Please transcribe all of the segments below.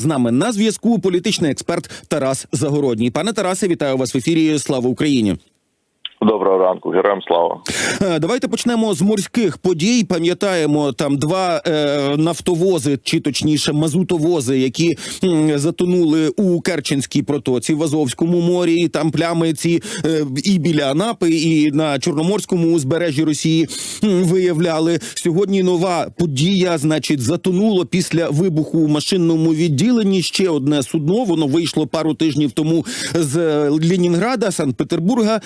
З нами на зв'язку політичний експерт Тарас Загородній. Пане Тарасе, вітаю вас в ефірі. Слава Україні. Доброго ранку, героям слава. Е, Давайте почнемо з морських подій. Пам'ятаємо там два е, нафтовози, чи точніше мазутовози, які м, затонули у Керченській протоці в Азовському морі. І там плями ці е, і біля Анапи, і на Чорноморському узбережжі Росії м, виявляли. Сьогодні нова подія, значить, затонуло після вибуху у машинному відділенні. Ще одне судно. Воно вийшло пару тижнів тому з Ленінграда, Санкт-Петербурга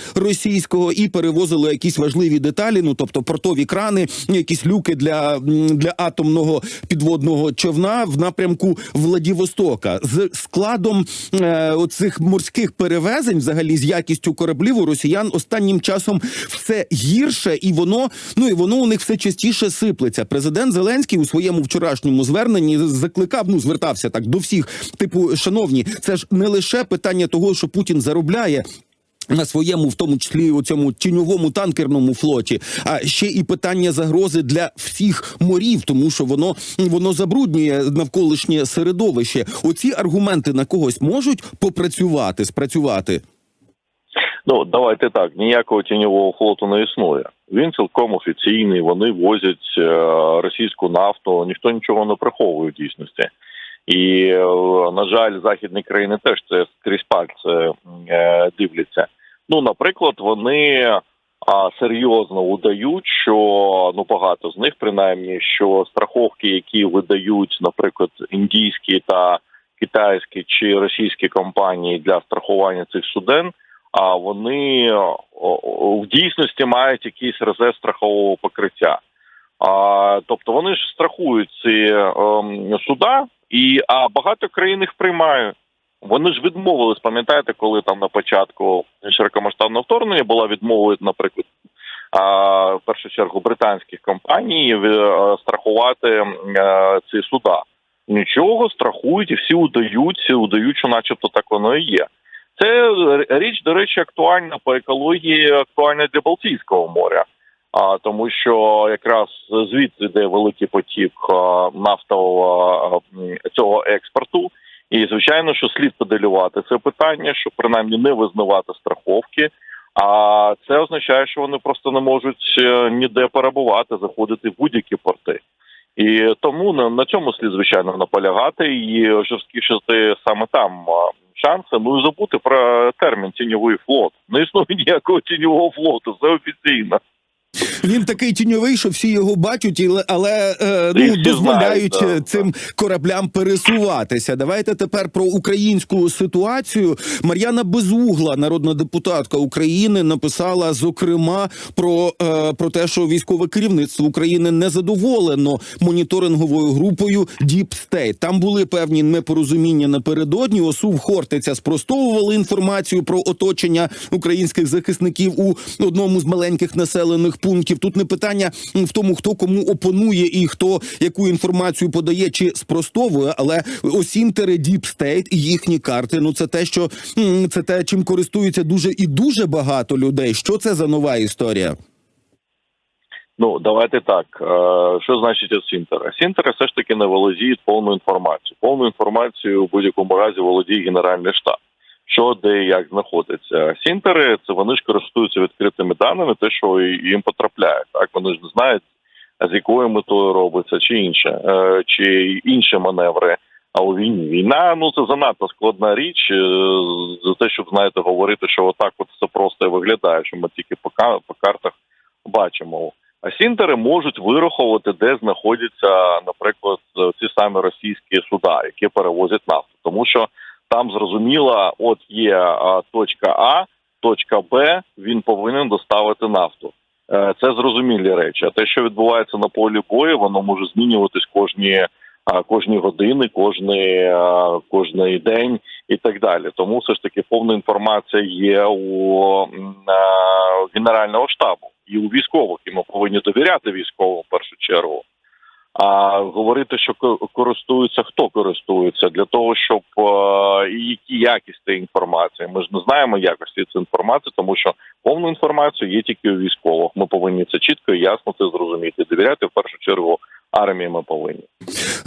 російського, і перевозило якісь важливі деталі. Ну тобто портові крани, якісь люки для, для атомного підводного човна в напрямку Владивостока з складом е, оцих морських перевезень, взагалі з якістю кораблів у росіян останнім часом все гірше, і воно ну і воно у них все частіше сиплеться. Президент Зеленський у своєму вчорашньому зверненні закликав, ну звертався так до всіх. Типу, шановні, це ж не лише питання того, що Путін заробляє. На своєму, в тому числі у цьому тіньовому танкерному флоті, а ще і питання загрози для всіх морів, тому що воно воно забруднює навколишнє середовище. Оці аргументи на когось можуть попрацювати, спрацювати. Ну давайте так. Ніякого тіньового флоту не існує. Він цілком офіційний. Вони возять е, російську нафту. Ніхто нічого не приховує в дійсності. І е, на жаль, західні країни теж це скрізь пальце е, дивляться. Ну, наприклад, вони серйозно удають, що ну багато з них, принаймні, що страховки, які видають, наприклад, індійські та китайські чи російські компанії для страхування цих суден. А вони в дійсності мають якийсь резерв страхового покриття. А, тобто вони ж страхують ці ем, суда, і а багато країн їх приймають. Вони ж відмовились, пам'ятаєте, коли там на початку широкомасштабного вторгнення була відмова, наприклад, в першу чергу британських компаній е, страхувати е, ці суда. Нічого страхують і всі удають, всі удають, що начебто так воно і є. Це річ, до речі, актуальна по екології, актуальна для Балтійського моря. А тому, що якраз звідси йде великий потік нафтового цього експорту, і звичайно, що слід поделювати це питання, щоб принаймні не визнавати страховки. А це означає, що вони просто не можуть е, ніде перебувати, заходити в будь-які порти. І тому на, на цьому слід звичайно наполягати і жорсткішити саме там шанси. Ну і забути про термін тіньовий флот. Не існує ніякого тіньового флоту, це офіційно. Він такий тіньовий, що всі його бачать, але е, ну дозволяють знають, е, да, цим кораблям пересуватися. Давайте тепер про українську ситуацію. Мар'яна Безугла, народна депутатка України, написала зокрема про, е, про те, що військове керівництво України не задоволено моніторинговою групою Deep State. Там були певні непорозуміння напередодні. Осув Хортиця спростовували інформацію про оточення українських захисників у одному з маленьких населених пунктів. Тут не питання в тому, хто кому опонує і хто яку інформацію подає чи спростовує, але осінтери State і їхні карти. Ну це те, що це те, чим користуються дуже і дуже багато людей. Що це за нова історія? Ну давайте так. Е, Що значить Асінтер? Асінтер все ж таки не володіє повну інформацію. Повну інформацію в будь-якому разі володіє Генеральний штаб. Що де і як знаходиться. Сінтери це вони ж користуються відкритими даними, те, що їм потрапляє. Так вони ж не знають, з якою метою робиться, чи інше, е, чи інші маневри. А у війні війна ну це занадто складна річ. е, За те, щоб знаєте, говорити, що отак от все просто виглядає, що ми тільки по по картах бачимо. А сінтери можуть вираховувати, де знаходяться, наприклад, ці самі російські суда, які перевозять нафту, тому що там зрозуміло, от є а, точка А, точка Б, він повинен доставити нафту. Е, Це зрозумілі речі. А те, що відбувається на полі бою, воно може змінюватись кожні, а, кожні години, кожний, кожний день і так далі. Тому все ж таки повна інформація є у а, Генерального штабу і у військових, і ми повинні довіряти військовим в першу чергу. А говорити, що ко- користуються, хто користується для того, щоб які якість інформації. Ми ж не знаємо якості цієї інформації, тому що повну інформацію є тільки у військових. Ми повинні це чітко і ясно це зрозуміти. Довіряти в першу чергу армії ми повинні.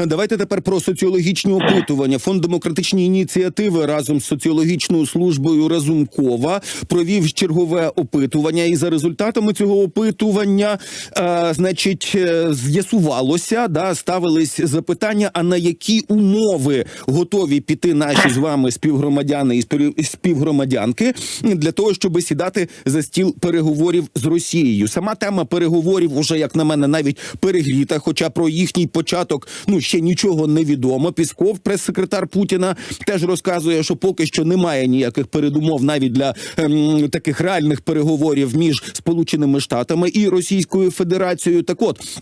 Давайте тепер про соціологічні опитування. Фонд демократичні ініціативи разом з соціологічною службою Разумкова провів чергове опитування. І за результатами цього опитування, е, значить, е, з'ясувалося, да, ставились запитання: а на які умови готові піти наші з вами співгромадяни і спів- співгромадянки для того, щоб сідати за стіл переговорів з Росією. Сама тема переговорів уже, як на мене, навіть перегріта. Хоча про їхній початок ну ще нічого не відомо. Пісков, прес-секретар Путіна, теж розказує, що поки що немає ніяких передумов навіть для ем, таких реальних переговорів між Сполученими Штатами і Російською Федерацією. Так от.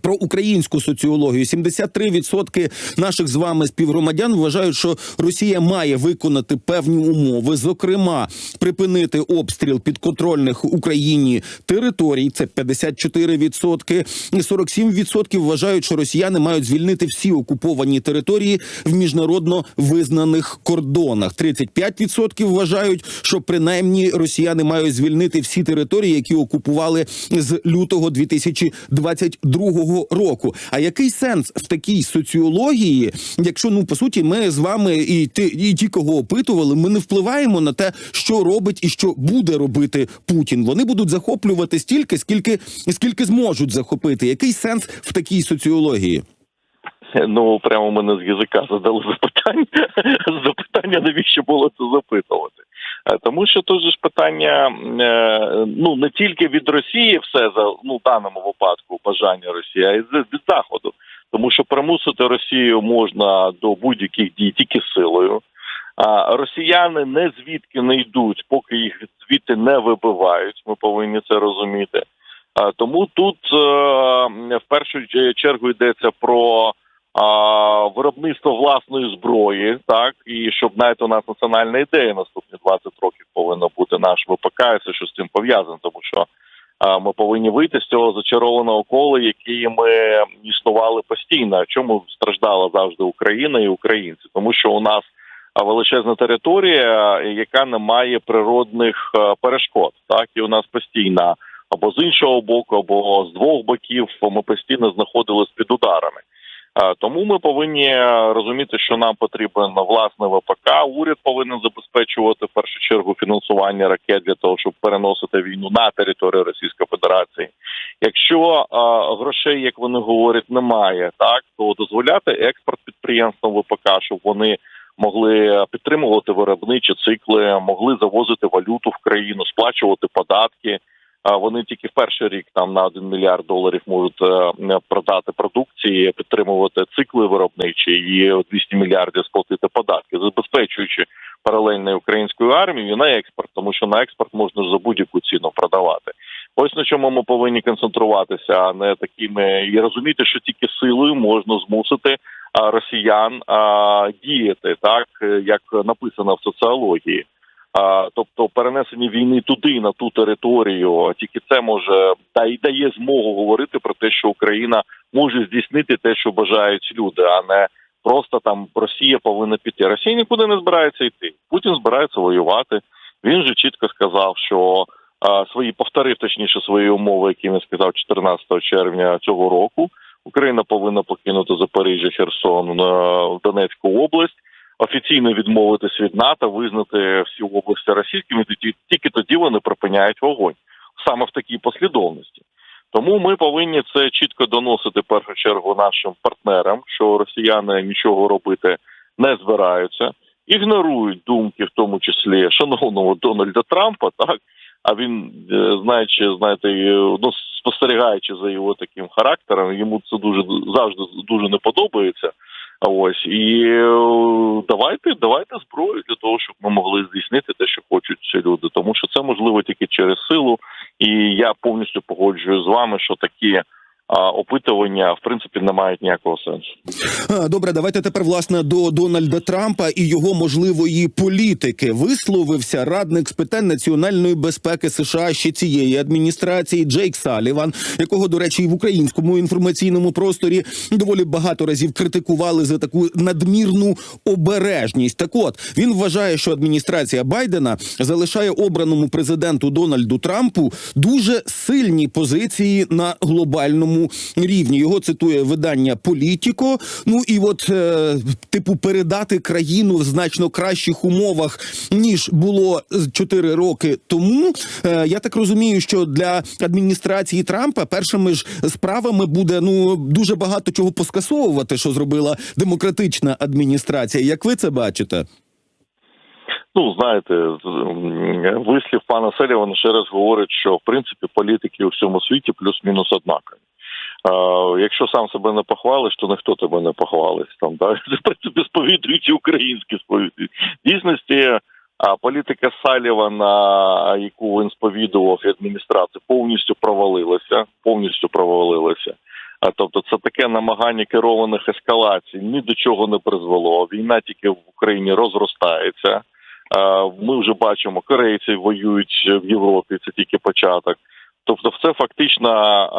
Про українську соціологію 73% наших з вами співгромадян вважають, що Росія має виконати певні умови, зокрема припинити обстріл підконтрольних Україні територій. Це 54%. 47% вважають, що росіяни мають звільнити всі окуповані території в міжнародно визнаних кордонах. 35% вважають, що принаймні росіяни мають звільнити всі території, які окупували з лютого 2022 року. А який сенс в такій соціології, якщо ну по суті ми з вами і ти і ті, кого опитували, ми не впливаємо на те, що робить і що буде робити Путін. Вони будуть захоплювати стільки, скільки скільки зможуть захопити. Який сенс в такій соціології? Ну прямо мене з язика задали запитання. Запитання, навіщо було це запитувати? Е, Тому що тут ж питання е, ну не тільки від Росії, все за ну в даному випадку бажання Росії, а й від заходу. Тому що примусити Росію можна до будь-яких дій тільки силою. А росіяни не звідки не йдуть, поки їх звідти не вибивають. Ми повинні це розуміти. Тому тут е, в першу чергу йдеться про виробництво власної зброї, так і щоб навіть у нас національна ідея наступні 20 років повинна бути наш ВПК, і все, що з цим пов'язано, тому що ми повинні вийти з цього зачарованого кола, яке ми існували постійно. Чому страждала завжди Україна і українці, тому що у нас величезна територія, яка не має природних перешкод, так і у нас постійно або з іншого боку, або з двох боків ми постійно знаходились під ударами. Е, Тому ми повинні розуміти, що нам потрібен власне ВПК. Уряд повинен забезпечувати в першу чергу фінансування ракет для того, щоб переносити війну на територію Російської Федерації. Якщо е, грошей, як вони говорять, немає, так то дозволяти експорт підприємствам ВПК, щоб вони могли підтримувати виробничі цикли, могли завозити валюту в країну, сплачувати податки. Вони тільки в перший рік там на 1 мільярд доларів можуть е, продати продукції, підтримувати цикли виробничі і 200 мільярдів сплатити податки, забезпечуючи паралельно українською армією на експорт, тому що на експорт можна за будь-яку ціну продавати. Ось на чому ми повинні концентруватися, а не такими і розуміти, що тільки силою можна змусити росіян діяти так, як написано в соціології. Тобто перенесення війни туди, на ту територію, тільки це може та й дає змогу говорити про те, що Україна може здійснити те, що бажають люди, а не просто там Росія повинна піти. Росія нікуди не збирається йти. Путін збирається воювати. Він же чітко сказав, що свої повторив точніше свої умови, які він сказав 14 червня цього року. Україна повинна покинути Запоріжжя, Херсон е, Донецьку область офіційно відмовитись від НАТО, визнати всі області російськими, тільки тоді вони припиняють вогонь саме в такій послідовності. Тому ми повинні це чітко доносити в першу чергу нашим партнерам, що росіяни нічого робити не збираються, ігнорують думки, в тому числі шановного Дональда Трампа, так а він, е, знаючи, знаєте, ну спостерігаючи за його таким характером, йому це дуже завжди дуже не подобається. Ось і е, давайте, давайте зброю для того, щоб ми могли здійснити те, що хочуть ці люди, тому що це можливо тільки через силу. І я повністю погоджую з вами, що такі опитування в принципі не мають ніякого сенсу. Добре, давайте тепер власне до Дональда Трампа і його можливої політики висловився радник з питань національної безпеки США ще цієї адміністрації Джейк Саліван, якого, до речі, і в українському інформаційному просторі доволі багато разів критикували за таку надмірну обережність. Так, от він вважає, що адміністрація Байдена залишає обраному президенту Дональду Трампу дуже сильні позиції на глобальному високому рівні. Його цитує видання Політіко. Ну і от е, типу передати країну в значно кращих умовах ніж було з 4 роки тому. Е, я так розумію, що для адміністрації Трампа першими ж справами буде ну дуже багато чого поскасовувати, що зробила демократична адміністрація. Як ви це бачите? Ну, знаєте, вислів пана Селівана ще раз говорить, що в принципі політики у всьому світі плюс-мінус однакові. Якщо сам себе не похвалиш, то ніхто тебе не похвалить. Там да? в сповідують українські сповідують. Дійсності а політика Салівана, яку він сповідував і адміністрація, повністю провалилася. Повністю провалилася. А тобто, це таке намагання керованих ескалацій ні до чого не призвело. Війна тільки в Україні розростається. Ми вже бачимо, корейці воюють в Європі. Це тільки початок. Тобто, це фактично е,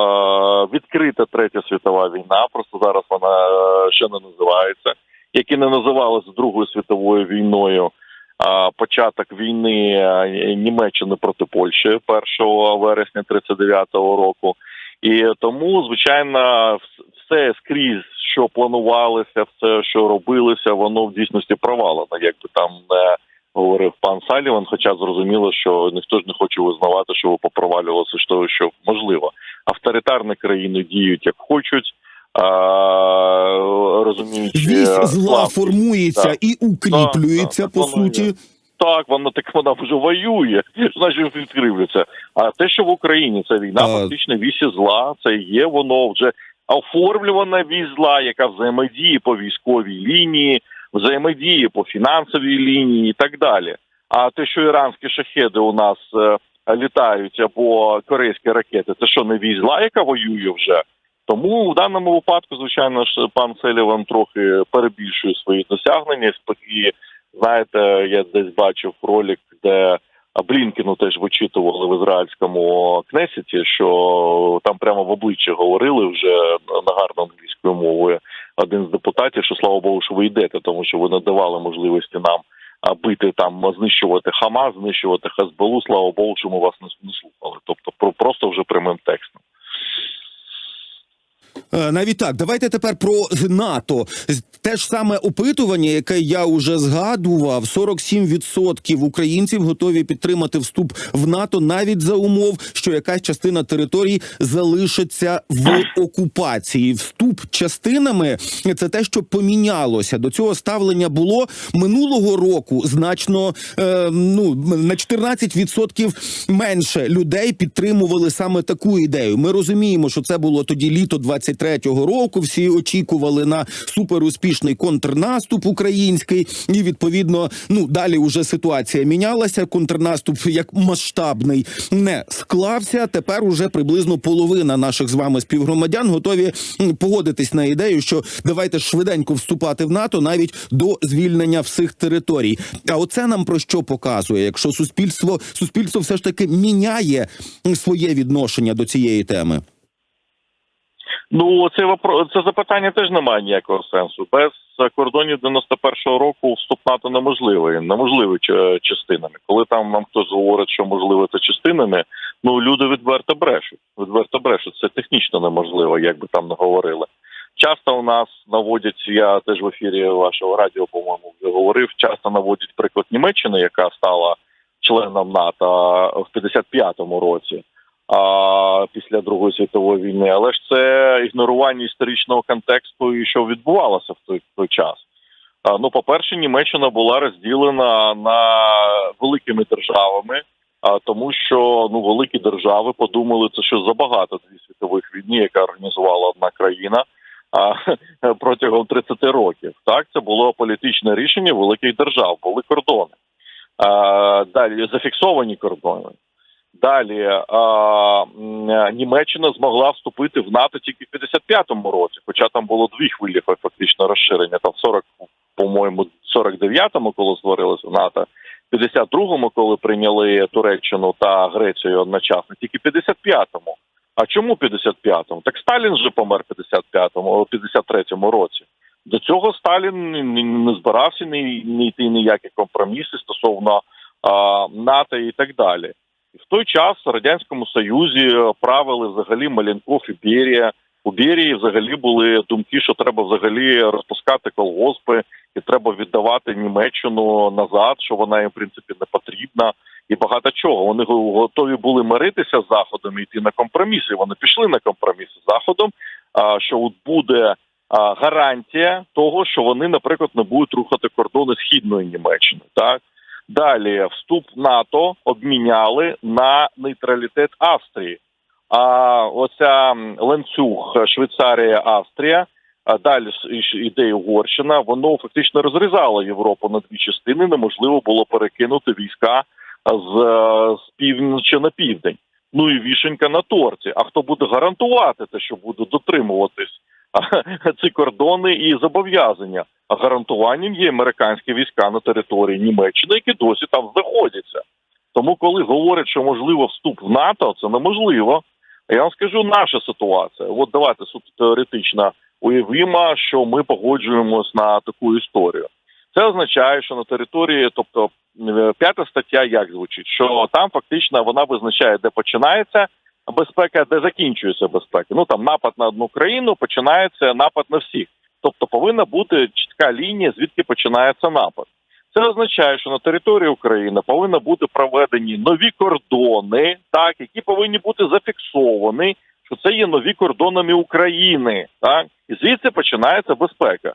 е, відкрита третя світова війна. Просто зараз вона е, ще не називається, як і не називалася Другою світовою війною. Початок війни Німеччини проти Польщі 1 вересня 39-го року. І тому, звичайно, все скрізь, що планувалося, все, що робилося, воно в дійсності провалено. Якби там не говорив пан Саліван, хоча зрозуміло, що ніхто ж не хоче визнавати, що попровалювалося того, що можливо. Авторитарні країни діють як хочуть, а, розуміючи Вісь зла формується Так. і укріплюється Так, так, по суті. Так, вона так вона вже воює, значить відкривляться. А те, що в Україні це війна, фактично вісі зла, це є воно вже оформлювана вісь зла, яка взаємодіє по військовій лінії, взаємодіє по фінансовій лінії і так далі. А те, що іранські шахеди у нас е, літають або корейські ракети, це що не вісь яка воює вже. Тому в даному випадку, звичайно ж, пан Селіван трохи перебільшує свої досягнення. І знаєте, я десь бачив ролик, де Блінкіну теж вичитували в ізраїльському кнесіті, що там прямо в обличчя говорили вже на гарно англійською мовою один з депутатів, що слава Богу, що ви йдете, тому що ви надавали можливості нам бити там, знищувати Хамас, знищувати Хазбалу. Слава Богу, що ми вас не, слухали. Тобто про просто вже прямим текстом. Е, Навіть так, давайте тепер про НАТО. Те ж саме опитування, яке я уже згадував: 47% українців готові підтримати вступ в НАТО навіть за умов, що якась частина територій залишиться в окупації. Вступ частинами це те, що помінялося. До цього ставлення було минулого року значно е, ну на 14% менше людей підтримували саме таку ідею. Ми розуміємо, що це було тоді літо 23-го року. Всі очікували на суперуспішний контрнаступ український, і відповідно, ну далі вже ситуація мінялася. Контрнаступ як масштабний не склався. Тепер уже приблизно половина наших з вами співгромадян готові погодитись на ідею, що давайте швиденько вступати в НАТО навіть до звільнення всіх територій. А оце нам про що показує, якщо суспільство суспільство все ж таки міняє своє відношення до цієї теми. Ну це вопро... це запитання теж не має ніякого сенсу. Без кордонів 91-го року вступ НАТО неможливий, неможливий частинами. Коли там нам хтось говорить, що можливо це частинами, ну люди відверто брешуть. Відверто брешуть. Це технічно неможливо, як би там не говорили. Часто у нас наводять, я теж в ефірі вашого радіо, по-моєму, говорив. Часто наводять приклад Німеччини, яка стала членом НАТО в 55-му році а, після Другої світової війни, але ж це ігнорування історичного контексту і що відбувалося в той, в той час. А, ну, по-перше, Німеччина була розділена на великими державами, а, тому що ну великі держави подумали, це що забагато дві світових війни, яка організувала одна країна. А протягом 30 років так це було політичне рішення великих держав, були кордони. А, далі зафіксовані кордони. Далі а, Німеччина змогла вступити в НАТО тільки в 55-му році, хоча там було дві хвилі фактично розширення. Там 40, по-моєму, 49-му, коли створилося НАТО, 52-му, коли прийняли Туреччину та Грецію одночасно, тільки 55-му. А чому 55-му? Так Сталін вже помер в 55-му, 53-му році. До цього Сталін не- збирався не йти ніякі компроміси стосовно а, НАТО і так далі. І в той час в радянському союзі правили взагалі Маленков і Берія. У Берії взагалі були думки, що треба взагалі розпускати колгоспи, і треба віддавати Німеччину назад, що вона їм в принципі не потрібна, і багато чого. Вони готові були миритися з заходом і йти на компроміси. Вони пішли на компроміс з заходом. А що от буде гарантія того, що вони, наприклад, не будуть рухати кордони східної Німеччини. Так далі вступ НАТО обміняли на нейтралітет Австрії. А оця ланцюг Швейцарія, Австрія, а далі іде Угорщина, воно фактично розрізало Європу на дві частини. Неможливо було перекинути війська з, е, з півночі на південь. Ну і вішенька на торті. А хто буде гарантувати те, що буде дотримуватись ці кордони і зобов'язання? А гарантуванням є американські війська на території Німеччини, які досі там знаходяться. Тому, коли говорять, що можливо вступ в НАТО, це неможливо. Я вам скажу наша ситуація. От давайте суто теоретично уявімо, що ми погоджуємось на таку історію. Це означає, що на території, тобто п'ята стаття, як звучить, що там фактично вона визначає, де починається безпека, де закінчується безпека. Ну там напад на одну країну починається напад на всіх. Тобто повинна бути чітка лінія, звідки починається напад. Це означає, що на території України повинні бути проведені нові кордони, так які повинні бути зафіксовані, що це є нові кордонами України, так і звідси починається безпека.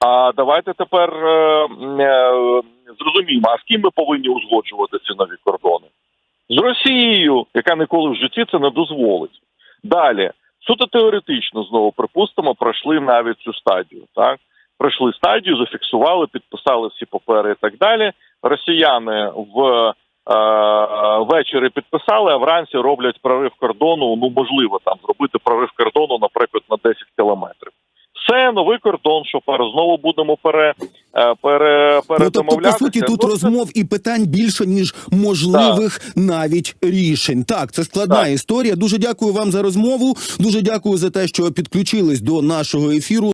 А давайте тепер е, е, зрозуміємо, а з ким ми повинні узгоджувати ці нові кордони? З Росією, яка ніколи в житті це не дозволить. Далі, суто теоретично, знову припустимо, пройшли навіть цю стадію. Так пройшли стадію, зафіксували, підписали всі папери і так далі. Росіяни в е, ввечері підписали, а вранці роблять прорив кордону. Ну можливо, там зробити прорив кордону, наприклад, на 10 кілометрів. Все новий кордон, що пер- знову будемо пере, пере, пере, Ну, тобто, по суті, тут Ну, це- розмов і питань більше ніж можливих навіть рішень. Так, це складна Так. історія. Дуже дякую вам за розмову. Дуже дякую за те, що підключились до нашого ефіру.